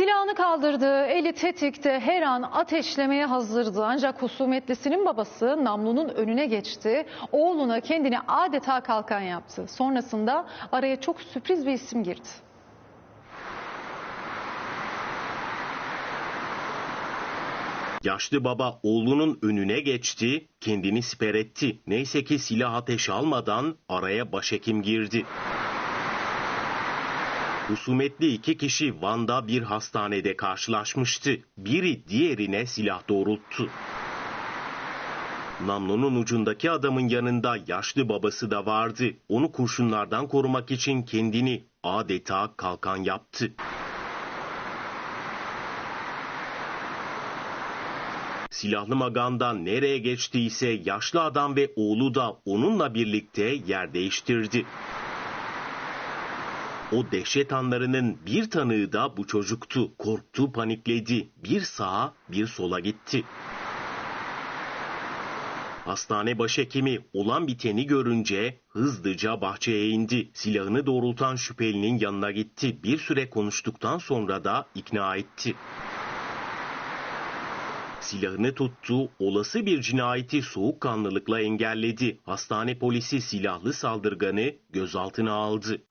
Silahını kaldırdı, eli tetikte her an ateşlemeye hazırdı. Ancak husumetlisinin babası namlunun önüne geçti. Oğluna kendini adeta kalkan yaptı. Sonrasında araya çok sürpriz bir isim girdi. Yaşlı baba oğlunun önüne geçti, kendini siper etti. Neyse ki silah ateş almadan araya başhekim girdi. Husumetli iki kişi Van'da bir hastanede karşılaşmıştı. Biri diğerine silah doğrulttu. Namlunun ucundaki adamın yanında yaşlı babası da vardı. Onu kurşunlardan korumak için kendini adeta kalkan yaptı. Silahlı maganda nereye geçtiyse yaşlı adam ve oğlu da onunla birlikte yer değiştirdi. O dehşet anlarının bir tanığı da bu çocuktu. Korktu, panikledi. Bir sağa, bir sola gitti. Hastane başhekimi olan biteni görünce hızlıca bahçeye indi. Silahını doğrultan şüphelinin yanına gitti. Bir süre konuştuktan sonra da ikna etti. Silahını tuttu, olası bir cinayeti soğukkanlılıkla engelledi. Hastane polisi silahlı saldırganı gözaltına aldı.